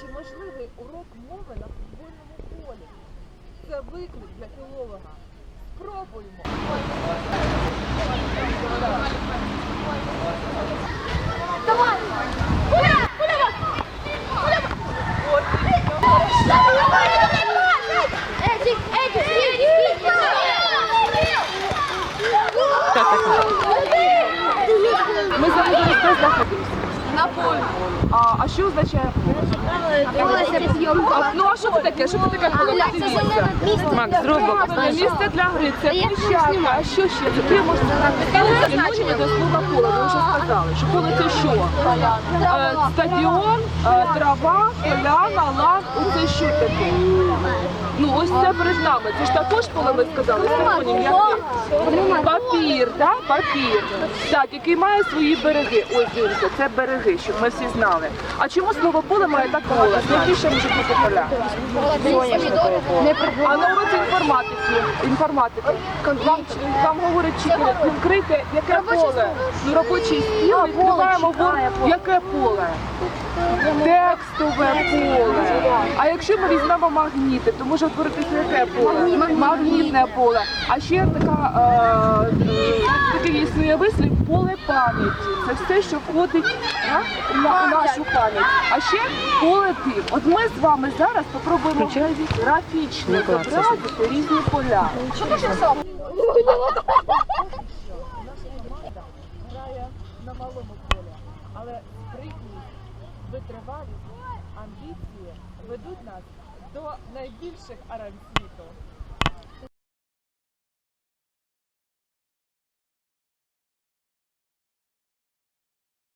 Чи можливий урок мови на футбольному полі? Це виклик для філолога. Спробуймо. Эдик, Эдик, Эдик, Ми зараз де знаходимося? на полі. А, а що означає поле? А, ну а що це таке? Що це таке поле? Подивіться. Макс, Це місце для гри, це площадка. А що ще? Яке можна сказати? Значення до слова поле, ви вже сказали. Що поле це що? Е, Стадіон, е, трава, поляна, лав. Оце що таке? Ну ось це перед нами. Це ж також поле ми сказали. Синонім який? Папір, так? Папір. Так, який має свої береги. Ось дивіться, це береги, щоб ми всі знали. А чому слово поле має так? Які ще може бути поля? А на уроці інформатики, інформатики, вам, вам говорить вчитель, відкрите, яке поле? Ну, робочий стіл, відкриваємо, вор- яке поле? Текстове поле. А якщо ми візьмемо магніти, то може утворитися яке поле? Магнітне поле. А ще така, е, вислів поле пам'яті. Це все, що входить на, на нашу пам'ять. А ще поле тим. От ми з вами зараз спробуємо графічно зобразити різні поля. Що дуже грає на малому полі, але спритність, витривалість, амбіції ведуть нас до найбільших арам світу.